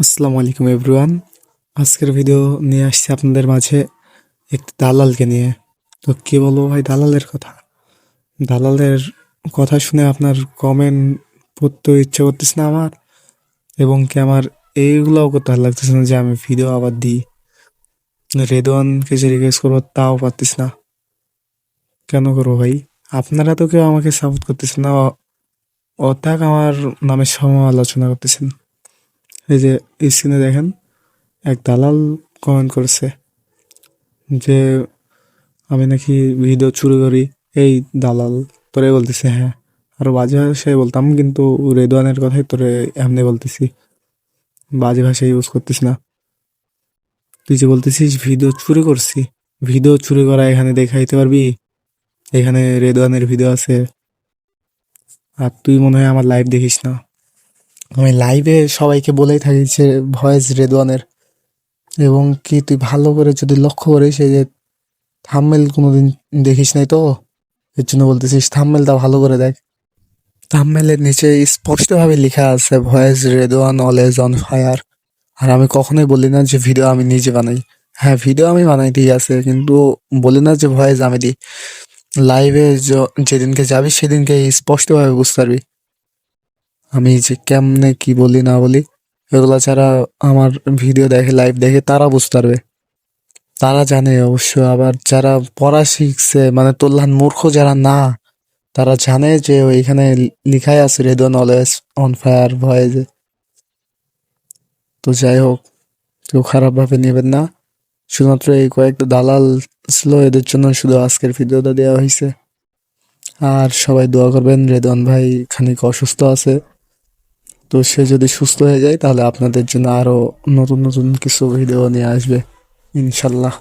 আসসালামু আলাইকুম এভরিওয়ান আজকের ভিডিও নিয়ে আসছি আপনাদের মাঝে একটি দালালকে নিয়ে। তো কি বলব ভাই, দালালের কথা। দালালের কথা শুনে আপনার কমেন্ট পড়তে ইচ্ছে করতেছে না আমার, এবং কি আমার এইগুলোও করতে ভালো লাগতেছে না যে আমি ভিডিও আবার দিই। রেদওয়ানকে যে রিকোয়েস্ট করব তাও পারতেছি না। কেন করব ভাই? আপনারা তো কেউ আমাকে সাপোর্ট করতেছেন না, অ- অর্থাৎ আমার নামের সমালোচনা করতেছেন। এই যে স্ক্রিনে দেখেন, এক দালাল কমেন্ট করেছে যে, আমি নাকি ভিডিও চুরি করি। এই দালাল তোরে বলতেছে হ্যাঁ। আরও বাজে ভাষায় বলতাম, কিন্তু রেদওয়ানের কথাই তোরে এমনি বলতেছি। বাজে ভাষা ইউজ করতিস না। তুই যে বলতেছিস ভিডিও চুরি করছি। ভিডিও চুরি করা এখানে দেখাইতে পারবি? এখানে রেদওয়ানের ভিডিও আছে। আর তুই মনে হয় আমার লাইভ দেখিস না। আমি লাইভে সবাইকে বলেই থাকি যে ভয়েস রেদওয়ানের। এবং কি তুই ভালো করে যদি লক্ষ্য করিস, এই যে থাম্বনেল কোনোদিন দেখিস নাই তো? এর জন্য বলতেছিস থাম্বনেলটা ভালো করে দেখ। থাম্বনেলের নিচে স্পষ্টভাবে লেখা আছে voice Redwan always on fire আর আমি কখনোই বলি না যে ভিডিও আমি নিজে বানাই। হ্যাঁ ভিডিও আমি বানাই, ঠিক আছে, কিন্তু বলি না যে ভয়েস আমি দিই। লাইভে যেদিনকে যাবি, সেদিনকে স্পষ্টভাবে বুঝতে পারবি। আমি যে কেমনে কি বলি না বলি, এগুলা যারা আমার ভিডিও দেখে লাইভ দেখে তারা বুঝতে পারবে। তারা জানে অবশ্য, আবার যারা পড়া শিখছে মানে তোল্লান মূর্খ যারা না, তারা জানে যে ওইখানে লিখাই আছে Redwan always on fire voice তো যাই হোক, কেউ খারাপভাবে নেবেন না। শুধুমাত্র এই কয়েকটা দালাল ছিল, এদের জন্য শুধু আজকের ভিডিওটা দেওয়া হয়েছে। আর সবাই দোয়া করবেন রেদন ভাই খানিক অসুস্থ আছে। তো সে যদি সুস্থ হয়ে যায়, তাহলে আপনাদের জন্য আরও নতুন নতুন কিছু ভিডিও নিয়ে আসবে, ইনশাল্লাহ।